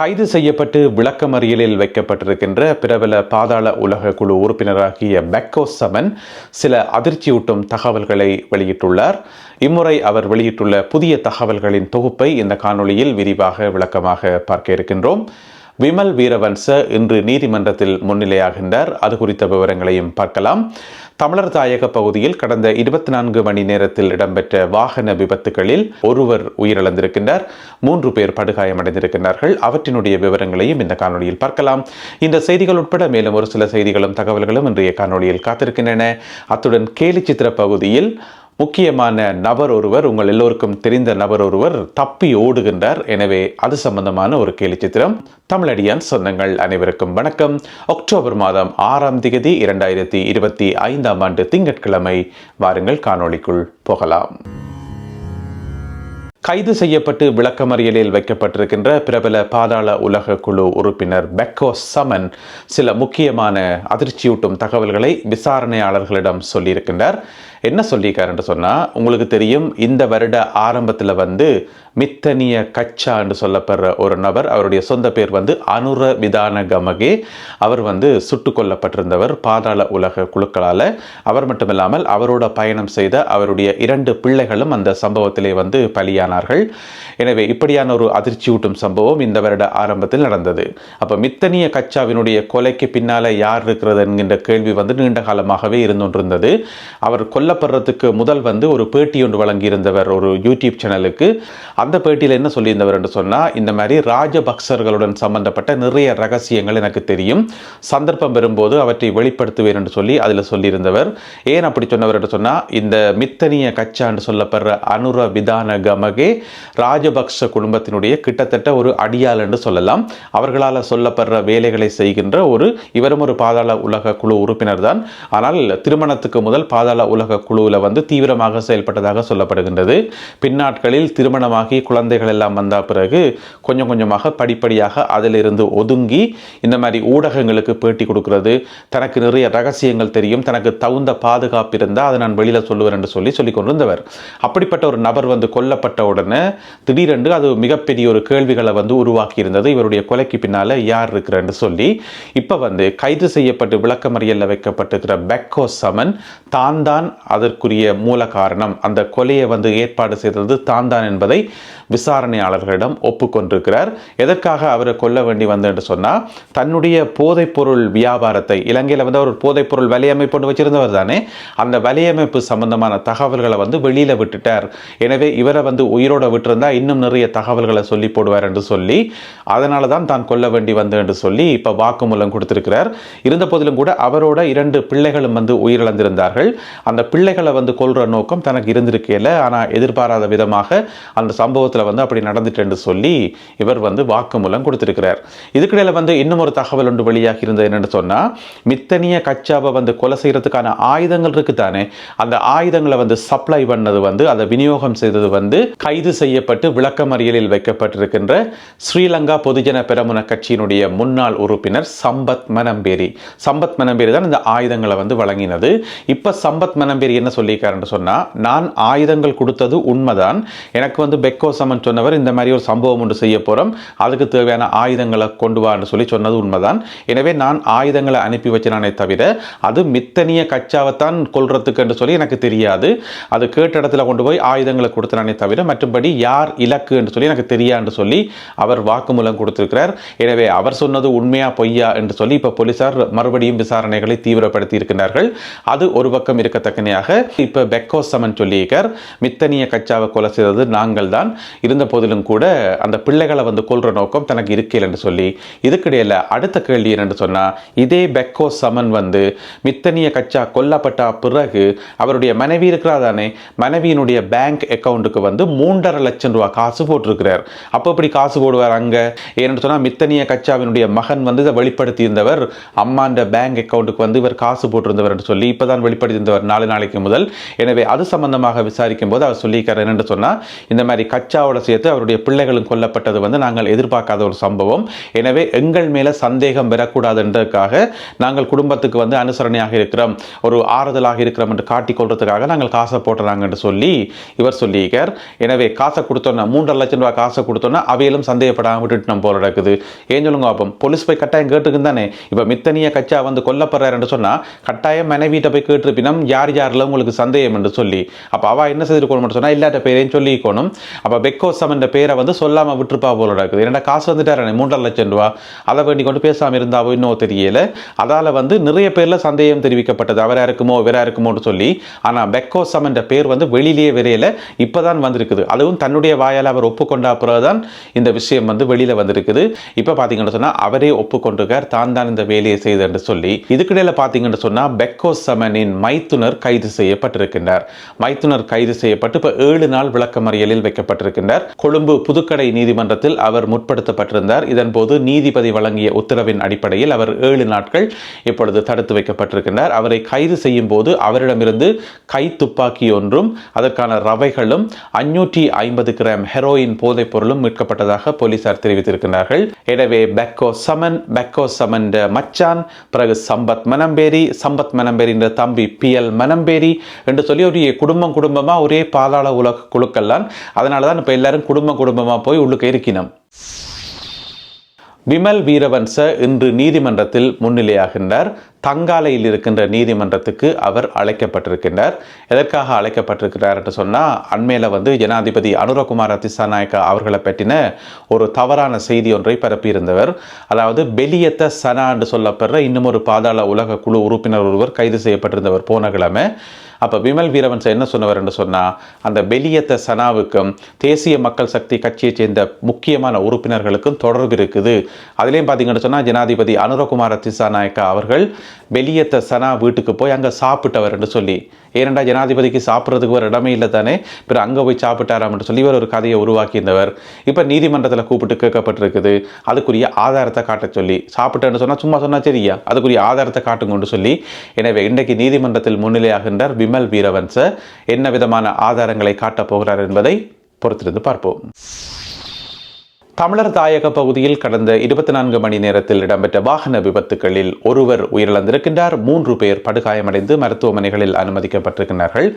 கைது செய்யப்பட்டு விளக்கமறியலில் வைக்கப்பட்டிருக்கின்ற பிரபல பாதாள உலக குழு உறுப்பினராகிய பெக்கோ சமன் சில அதிர்ச்சியூட்டும் தகவல்களை வெளியிட்டுள்ளார். இம்முறை அவர் வெளியிட்டுள்ள புதிய தகவல்களின் தொகுப்பை இந்த காணொளியில் விரிவாக விளக்கமாக பார்க்க இருக்கின்றோம். விமல் வீரவன்ச இன்று நீதிமன்றத்தில் முன்னிலையாகின்றார். அது குறித்த விவரங்களையும் பார்க்கலாம். தமிழர் தாயக பகுதியில் கடந்த இருபத்தி நான்கு மணி நேரத்தில் இடம்பெற்ற வாகன விபத்துகளில் ஒருவர் உயிரிழந்திருக்கின்றார். மூன்று பேர் படுகாயமடைந்திருக்கின்றார்கள். அவற்றினுடைய விவரங்களையும் இந்த காணொலியில் பார்க்கலாம். இந்த செய்திகள் உட்பட மேலும் ஒரு சில செய்திகளும் தகவல்களும் இன்றைய காணொலியில் காத்திருக்கின்றன. அத்துடன் கேலி சித்திர பகுதியில் முக்கியமான நபர் ஒருவர் உங்கள் எல்லோருக்கும் தெரிந்த நபர் ஒருவர் தப்பி ஓடுகின்றார். எனவே அது சம்பந்தமான ஒரு கேலி சித்திரம் தமிழடியான் சொந்தங்கள் அனைவருக்கும் வணக்கம். அக்டோபர் மாதம் ஆறாம் திகதி இரண்டாயிரத்தி இருபத்தி ஐந்தாம் ஆண்டு திங்கட்கிழமை. வாருங்கள் காணொளிக்குள் போகலாம். கைது செய்யப்பட்டு விளக்கமறியலில் வைக்கப்பட்டிருக்கின்ற பிரபல பாதாள உலக குழு உறுப்பினர் பெக்கோ சமன் சில முக்கியமான அதிர்ச்சியூட்டும் தகவல்களை விசாரணையாளர்களிடம் சொல்லியிருக்கின்றார். என்ன சொல்லியிருக்கார் சொன்னால் உங்களுக்கு தெரியும் இந்த வருட ஆரம்பத்தில் வந்து மித்தனிய கச்சா என்று சொல்லப்படுற ஒரு நபர் அவருடைய சொந்த பேர் வந்து அனுர விதான கமகே அவர் வந்து சுட்டு கொல்லப்பட்டிருந்தவர் பாதாள உலக குழுக்களால். அவர் மட்டுமில்லாமல் அவரோட பயணம் செய்த அவருடைய இரண்டு பிள்ளைகளும் அந்த சம்பவத்திலே வந்து பலியானார்கள். எனவே இப்படியான ஒரு அதிர்ச்சியூட்டும் சம்பவம் இந்த வருட ஆரம்பத்தில் நடந்தது. அப்போ மித்தனிய கச்சாவினுடைய கொலைக்கு பின்னால் யார் இருக்கிறது என்கின்ற கேள்வி வந்து நீண்ட காலமாகவே இருந்து கொண்டிருந்தது அவர் கொல்ல கொல்லப்படுறதுக்கு முதல் வந்து ஒரு பேட்டி ஒன்று வழங்கியிருந்தவர் ஒரு யூடியூப் சேனலுக்கு. அந்த பேட்டியில் என்ன சொல்லியிருந்தவர் என்று சொன்னால் இந்த மாதிரி ராஜபக்சர்களுடன் சம்பந்தப்பட்ட நிறைய ரகசியங்கள் எனக்கு தெரியும். சந்தர்ப்பம் வரும்போது அவற்றை வெளிப்படுத்துவேன் என்று சொல்லி அதில் சொல்லியிருந்தவர். ஏன் அப்படி சொன்னவர் என்று சொன்னால் இந்த மித்தனிய கச்சா என்று சொல்லப்படுற அனுர விதான கமகே ராஜபக்ச குடும்பத்தினுடைய கிட்டத்தட்ட ஒரு அடியாள் என்று சொல்லலாம். அவர்களால் சொல்லப்படுற வேலைகளை செய்கின்ற ஒரு இவரும் ஒரு பாதாள உலக குழு உறுப்பினர் தான் ஆனால் திருமணத்துக்கு முதல் பாதாள உலக குழுவில் வந்து தீவிரமாக செயல்பட்டதாக சொல்லப்படுகின்றது. பின்னாட்களில் திருமணமாகி குழந்தைகள் எல்லாம் வந்த பிறகு கொஞ்சம் கொஞ்சமாக படிப்படியாக அதிலிருந்து ஒதுங்கி இந்த மாதிரி ஊடகங்களுக்கு பேட்டி கொடுக்கிறது. தனக்கு நிறைய ரகசியங்கள் தெரியும். தனக்கு தகுந்த பாதுகாப்பு இருந்தால் அதை நான் வெளியில் சொல்லுவேன் என்று சொல்லி சொல்லி கொண்டிருந்தவர். அப்படிப்பட்ட ஒரு நபர் வந்து கொல்லப்பட்ட உடனே திடீரென்று அது மிகப்பெரிய ஒரு கேள்விகளை வந்து உருவாக்கி இருந்தது இவருடைய கொலைக்கு பின்னால் யார் இருக்கிறன்னு சொல்லி இப்போ வந்து கைது செய்யப்பட்டு விளக்கமறியலில் வைக்கப்பட்டிருக்கிற பெக்கோ சமன் தான் தான் அதற்குரிய மூல காரணம் அந்த கொலையை வந்து ஏற்பாடு செய்தது தான் தான் என்பதை விசாரணையாளர்களிடம் ஒப்புக்கொண்டிருக்கிறார். எதற்காக அவரை கொல்ல வேண்டி வந்து என்று சொன்னால் தன்னுடைய போதைப்பொருள் வியாபாரத்தை இலங்கையில் வந்து அவர் போதைப்பொருள் வலையமைப்பு ஒன்று வச்சிருந்தவர் தானே அந்த வலையமைப்பு சம்பந்தமான தகவல்களை வந்து வெளியில் விட்டுட்டார். எனவே இவரை வந்து உயிரோட விட்டிருந்தா இன்னும் நிறைய தகவல்களை சொல்லி போடுவார் என்று சொல்லி அதனால தான் தான் கொல்ல வேண்டி வந்து என்று சொல்லி இப்போ வாக்குமூலம் கொடுத்திருக்கிறார். இருந்த போதிலும் கூட அவரோட இரண்டு பிள்ளைகளும் வந்து உயிரிழந்திருந்தார்கள். அந்த பிள்ளை பிள்ளைகளை வந்து கொல்ற நோக்கம் தனக்கு இருந்திருக்கையில் ஆனால் எதிர்பாராத விதமாக அந்த சம்பவத்தில் வந்து அப்படி நடந்துட்டு என்று சொல்லி இவர் வந்து வாக்குமூலம் கொடுத்துருக்கிறார். இதுக்கிடையில் வந்து இன்னும் ஒரு தகவல் ஒன்று வெளியாகி இருந்தது என்னன்னு சொன்னால் மித்தனிய கச்சாவை வந்து கொலை செய்யறதுக்கான ஆயுதங்கள் இருக்கு தானே. அந்த ஆயுதங்களை வந்து சப்ளை பண்ணது வந்து அதை விநியோகம் செய்தது வந்து கைது செய்யப்பட்டு விளக்கமறியலில் வைக்கப்பட்டிருக்கின்ற ஸ்ரீலங்கா பொதுஜன பெரமுன கட்சியினுடைய முன்னாள் உறுப்பினர் சம்பத் மனம்பேரி. சம்பத் மனம்பேரி தான் இந்த ஆயுதங்களை வந்து வழங்கினது. இப்போ சம்பத் மனம்பேரி என்ன சொல்லியிருக்காருன்னு சொன்னால் நான் ஆயுதங்கள் கொடுத்தது உண்மைதான். எனக்கு வந்து பெக்கோ சமன் சொன்னவர் இந்த மாதிரி ஒரு சம்பவம் ஒன்று செய்ய போகிறோம் அதுக்கு தேவையான ஆயுதங்களை கொண்டு வான்னு சொல்லி சொன்னது உண்மைதான். எனவே நான் ஆயுதங்களை அனுப்பி வச்சினானே தவிர அது மித்தனிய கச்சாவைத்தான் கொள்றதுக்கு என்று சொல்லி எனக்கு தெரியாது. அது கேட்ட இடத்துல கொண்டு போய் ஆயுதங்களை கொடுத்தனானே தவிர மற்றும்படி யார் இலக்கு என்று சொல்லி எனக்கு தெரியான்னு சொல்லி அவர் வாக்குமூலம் கொடுத்திருக்கிறார். எனவே அவர் சொன்னது உண்மையா பொய்யா என்று சொல்லி இப்போ போலீசார் மறுபடியும் விசாரணைகளை தீவிரப்படுத்தி இருக்கின்றார்கள் அது ஒரு பக்கம் இருக்கத்தக்கனையாக இப்போ பெக்கோ சமன் சொல்லியிருக்கார் மித்தனிய கச்சாவை கொலை செய்தது நாங்கள் தான் இருந்த போதிலும் கூட அந்த பிள்ளைகளை வந்து கொள்ற நோக்கம் தனக்கு இருக்கையில் என்று சொல்லி இதுக்கிடையில் அடுத்த கேள்வி என்னென்று சொன்னால் இதே பெக்கோ சமன் வந்து மித்தனிய கச்சா கொல்லப்பட்ட பிறகு அவருடைய மனைவி இருக்கிறா தானே மனைவியினுடைய பேங்க் அக்கௌண்ட்டுக்கு வந்து மூன்றரை லட்சம் ரூபா காசு போட்டிருக்கிறார். அப்போ இப்படி காசு போடுவார் அங்கே? ஏன்னு சொன்னால் மித்தனிய கச்சாவினுடைய மகன் வந்து இதை வெளிப்படுத்தி இருந்தவர் அம்மாண்ட பேங்க் அக்கௌண்ட்டுக்கு வந்து இவர் காசு போட்டிருந்தவர் என்று சொல்லி இப்போ தான் வெளிப்படுத்தி இருந்தவர் நாலு நாள் நாளைக்கு முதல். எனவே அது சம்பந்தமாக விசாரிக்கும் போது அவர் சொல்லியிருக்காரு என்னென்று சொன்னால் இந்த மாதிரி கச்சாவோட சேர்த்து அவருடைய பிள்ளைகளும் கொல்லப்பட்டது வந்து நாங்கள் எதிர்பார்க்காத ஒரு சம்பவம். எனவே எங்கள் மேலே சந்தேகம் பெறக்கூடாதுன்றதுக்காக நாங்கள் குடும்பத்துக்கு வந்து அனுசரணையாக இருக்கிறோம் ஒரு ஆறுதலாக இருக்கிறோம் என்று காட்டிக்கொள்றதுக்காக நாங்கள் காசை போட்டுறாங்கன்னு சொல்லி இவர் சொல்லியிருக்கார். எனவே காசை கொடுத்தோன்னா மூன்றரை லட்சம் ரூபாய் காசை கொடுத்தோன்னா அவையிலும் சந்தேகப்படாமல் விட்டுட்டு நம்ம போல நடக்குது. ஏன் சொல்லுங்க அப்போ போலீஸ் போய் கட்டாயம் கேட்டுக்கு தானே. இப்போ மித்தனிய கச்சா வந்து கொல்லப்படுறாருன்னு சொன்னால் கட்டாயம் மனைவிட்ட போய் கேட்டிருப்பினம் யார் யாரில் உங்களுக்கு சந்தேகம் என்று சொல்லி அப்போ அவள் என்ன செய்திருக்கணும் சொன்னால் இல்லாட்ட பேரையும் சொல்லிக்கணும் அப்போ பெக்கோ என்ற பேரை வந்து சொல்லாமல் விட்டுருப்பா போல இருக்குது என்னடா காசு வந்துட்டாரே மூன்றரை லட்சம் ரூபா. அதை வேண்டி கொண்டு பேசாமல் இருந்தாவோ இன்னும் தெரியல. அதால் வந்து நிறைய பேரில் சந்தேகம் தெரிவிக்கப்பட்டது. அவராக இருக்குமோ இவராக இருக்குமோன்னு சொல்லி. ஆனால் பெக்கோ என்ற பேர் வந்து வெளியிலேயே விரையில. இப்போதான் வந்திருக்குது. அதுவும் தன்னுடைய வாயால் அவர் ஒப்புக்கொண்டா பிறகு தான் இந்த விஷயம் வந்து வெளியில் வந்திருக்குது. இப்போ பார்த்தீங்கன்னு சொன்னால் அவரே ஒப்புக்கொண்டிருக்கார். தான் தான் இந்த வேலையை செய்தன்னு சொல்லி. இதுக்கிடையில் பார்த்தீங்கன்னு சொன்னால் பெக்கோ சமனின் மைத்துனர் கைது செய்யப்பட்டிருக்கின்றார். மைத்துனர் கைது செய்யப்பட்டு இப்போ ஏழு நாள் விளக்கமறியலில் வைக்கப்பட்டிருக்கின்றார். கொழும்பு புதுக்கடை நீதிமன்றத்தில் அவர் முற்படுத்தப்பட்டிருந்தார். இதன் போது நீதிபதி வழங்கிய உத்தரவின் அடிப்படையில் அவர் ஏழு நாட்கள் இப்பொழுது தடுத்து வைக்கப்பட்டிருக்கின்றார். அவரை கைது செய்யும் போது அவரிடமிருந்து கை துப்பாக்கி ஒன்றும் அதற்கான ரவைகளும் அஞ்சூற்றி ஐம்பது கிராம் ஹெரோயின் போதைப் பொருளும் மீட்கப்பட்டதாக போலீசார் தெரிவித்திருக்கிறார்கள் எனவே பெக்கோ சமன் பெக்கோ சமன் மச்சான் பிறகு சம்பத் மனம்பேரி சம்பத் மனம்பேரி தம்பி பி எல் மனம்பேரி என்று சொல்லி ஒரு குடும்பம் குடும்பமா ஒரே பாதாள உலக குழுக்கள்லாம் அதனால தான் இப்போ எல்லாரும் குடும்ப குடும்பமா போய் உள்ளுக்கு இருக்கினோம் விமல் வீரவன்ச இன்று நீதிமன்றத்தில் முன்னிலையாகின்றார். தங்காலையில் இருக்கின்ற நீதிமன்றத்துக்கு அவர் அழைக்கப்பட்டிருக்கின்றார். எதற்காக அழைக்கப்பட்டிருக்கிறார் என்று சொன்னால் அண்மையில் வந்து ஜனாதிபதி அனுரகுமார் திசாநாயக்கா அவர்களை பற்றின ஒரு தவறான செய்தி ஒன்றை பரப்பியிருந்தவர். அதாவது பெலியத்த சனா என்று சொல்லப்படுற இன்னும் ஒரு பாதாள உலக குழு உறுப்பினர் ஒருவர் கைது செய்யப்பட்டிருந்தவர் போன கிழமை. அப்போ விமல் வீரவன்ச என்ன சொன்னவர் என்று சொன்னால் அந்த பெலியத்த சனாவுக்கும் தேசிய மக்கள் சக்தி கட்சியைச் சேர்ந்த முக்கியமான உறுப்பினர்களுக்கும் தொடர்பு இருக்குது. அதுலேயும் பார்த்தீங்கன்னு சொன்னால் ஜனாதிபதி அனுரகுமார திசாநாயக்கா அவர்கள் பெலியத்த சனா வீட்டுக்கு போய் அங்கே சாப்பிட்டவர் என்று சொல்லி. ஏனெண்டா ஜனாதிபதிக்கு சாப்பிட்றதுக்கு ஒரு இடமே இல்லை தானே? பிறகு அங்கே போய் சாப்பிட்டாராம் சொல்லி இவர் ஒரு கதையை உருவாக்கியிருந்தவர். இப்போ நீதிமன்றத்தில் கூப்பிட்டு கேட்கப்பட்டிருக்குது. அதுக்குரிய ஆதாரத்தை காட்ட சொல்லி. சாப்பிட்டேன்னு சொன்னால் சும்மா சொன்னால் சரியா? அதுக்குரிய ஆதாரத்தை காட்டுங்கன்னு சொல்லி. எனவே இன்றைக்கு நீதிமன்றத்தில் முன்னிலையாகின்றார் விமல் வீரவன்ச என்ன விதமான ஆதாரங்களை காட்டப் போகிறார் என்பதை பொறுத்திருந்து பார்ப்போம். தமிழர் தாயக பகுதியில் கடந்த இருபத்தி நான்கு மணி நேரத்தில் இடம்பெற்ற வாகன விபத்துகளில் ஒருவர் உயிரிழந்திருக்கின்றார். மூன்று பேர் படுகாயமடைந்து மருத்துவமனைகளில் அனுமதிக்கப்பட்டிருக்கிறார்கள்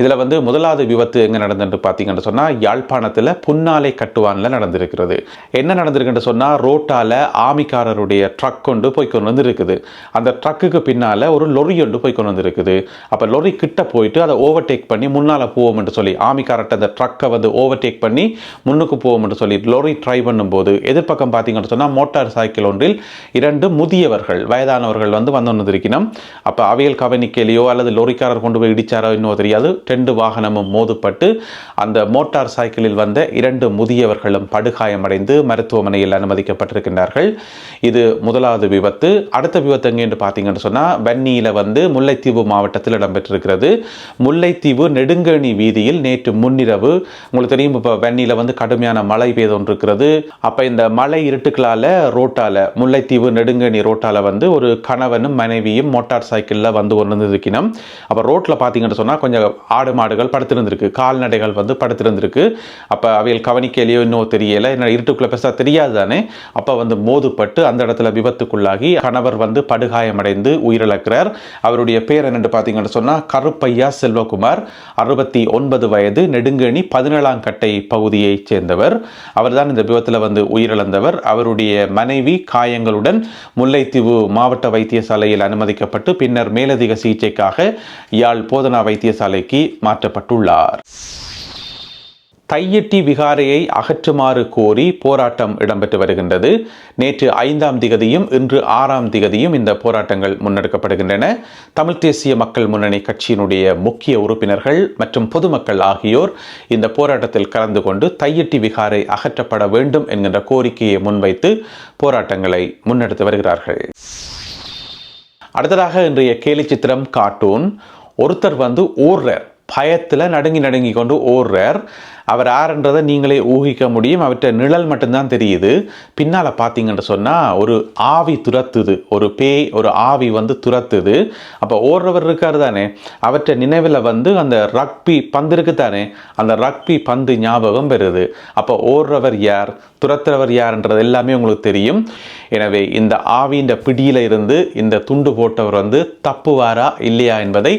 இதில் வந்து முதலாவது விபத்து எங்கே நடந்துட்டு பார்த்தீங்கன்னு சொன்னால் யாழ்ப்பாணத்தில் புன்னாலை கட்டுவானில் நடந்திருக்கிறது. என்ன நடந்திருக்குன்னு சொன்னால் ரோட்டால் ஆமிக்காரருடைய ட்ரக் கொண்டு போய் கொண்டு வந்துருக்குது. அந்த ட்ரக்குக்கு பின்னால் ஒரு லொரி ஒன்று போய் கொண்டு வந்திருக்குது. அப்போ லொரி கிட்ட போயிட்டு அதை ஓவர்டேக் பண்ணி முன்னால் போவோம்னு சொல்லி ஆமிக்காரர்கிட்ட அந்த ட்ரக்கை வந்து ஓவர்டேக் பண்ணி முன்னுக்கு போவோம்னு சொல்லி லொரி ட்ரை பண்ணும்போது எதிர்ப்பக்கம் பார்த்தீங்கன்னு சொன்னால் மோட்டார் சைக்கிள் ஒன்றில் இரண்டு முதியவர்கள் வயதானவர்கள் வந்து வந்து வந்திருக்கணும் அப்போ அவியல் கவனிக்கலையோ அல்லது லொரிக்காரர் கொண்டு போய் இடிச்சாரோ இன்னும் தெரியாது. ரெண்டு வாகனமும் மோதுப்பட்டு அந்த மோட்டார் சைக்கிளில் வந்த இரண்டு முதியவர்களும் படுகாயமடைந்து மருத்துவமனையில் அனுமதிக்கப்பட்டிருக்கின்றார்கள். இது முதலாவது விபத்து. அடுத்த விபத்து எங்கே என்று பார்த்தீங்கன்னு சொன்னால் வன்னியில் வந்து முல்லைத்தீவு மாவட்டத்தில் இடம்பெற்றிருக்கிறது. முல்லைத்தீவு நெடுங்கணி வீதியில் நேற்று முன்னிரவு. உங்களுக்கு தெரியும் இப்போ வன்னியில் வந்து கடுமையான மழை பெய்தொன்றிருக்கிறது இருக்கிறது அப்போ இந்த மலை இருட்டுக்களால் ரோட்டால் முல்லைத்தீவு நெடுங்கணி ரோட்டால் வந்து ஒரு கணவனும் மனைவியும் மோட்டார் சைக்கிளில் வந்து ஒன்று இருக்கணும் அப்போ ரோட்டில் பார்த்தீங்கன்னு சொன்னால் கொஞ்சம் ஆடு மாடுகள் படுத்திருந்திருக்கு கால்நடைகள் வந்து படுத்திருந்திருக்கு. அப்போ அவைகள் கவனிக்கலையோ இன்னும் தெரியலை என்ன இருட்டுக்குள்ளே பெருசாக தெரியாது தானே? அப்போ வந்து மோதுப்பட்டு அந்த இடத்துல விபத்துக்குள்ளாகி கணவர் வந்து படுகாயமடைந்து உயிரிழக்கிறார். அவருடைய பேர் என்னென்று பார்த்தீங்கன்னு சொன்னால் கருப்பையா செல்வகுமார். அறுபத்தி ஒன்பது வயது நெடுங்கணி பதினேழாம் கட்டை பகுதியைச் சேர்ந்தவர். அவர்தான் இந்த விபத்தில் வந்து உயிரிழந்தவர். அவருடைய மனைவி காயங்களுடன் முல்லைத்தீவு மாவட்ட வைத்தியசாலையில் அனுமதிக்கப்பட்டு பின்னர் மேலதிக சிகிச்சைக்காக யாழ் போதனா வைத்தியசாலைக்கு மாற்றப்பட்டுள்ளார். தையிட்டி விகாரையை அகற்றுமாறு கோரி போராட்டம் இடம்பெற்று வருகின்றது. நேற்று ஐந்தாம் திகதியும் இன்று ஆறாம் திகதியும் இந்த போராட்டங்கள் முன்னெடுக்கப்படுகின்றன. தமிழ் தேசிய மக்கள் முன்னணி கட்சியினுடைய முக்கிய உறுப்பினர்கள் மற்றும் பொதுமக்கள் ஆகியோர் இந்த போராட்டத்தில் கலந்து கொண்டு தையிட்டி விகாரை அகற்றப்பட வேண்டும் என்கின்ற கோரிக்கையை முன்வைத்து போராட்டங்களை முன்னெடுத்து வருகிறார்கள். அடுத்ததாக இன்றைய கேலி சித்திரம் கார்ட்டூன். ஒருத்தர் வந்து ஓர்றர். பயத்தில் நடுங்கி நடுங்கி கொண்டு ஓடுறார் அவர் யாருன்றதை நீங்களே ஊகிக்க முடியும். அவர்கிட்ட நிழல் மட்டும்தான் தெரியுது. பின்னால் பார்த்தீங்கன்னு சொன்னால் ஒரு ஆவி துரத்துது. ஒரு பேய் ஒரு ஆவி வந்து துரத்துது. அப்போ ஓடுறவர் இருக்கார் தானே. அவற்றை நினைவில் வந்து அந்த ரக்பி பந்து இருக்கு தானே. அந்த ரக்பி பந்து ஞாபகம் பெறுது. அப்போ ஓடுறவர் யார்? துரத்துறவர் யார்ன்றது எல்லாமே உங்களுக்கு தெரியும். எனவே இந்த ஆவியின் பிடியில் இருந்து இந்த துண்டு போட்டவர் வந்து தப்புவாரா இல்லையா என்பதை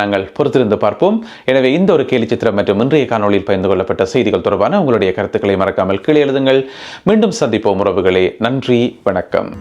நாங்கள் பொறுத்திருந்து பார்ப்போம். எனவே இந்த ஒரு கேலி சித்திரம் மற்றும் இன்றைய காணொளியில் பகிர்ந்து கொள்ளப்பட்ட செய்திகள் தொடர்பான உங்களுடைய கருத்துக்களை மறக்காமல் கீழே எழுதுங்கள். மீண்டும் சந்திப்போம் உறவுகளே. நன்றி வணக்கம்.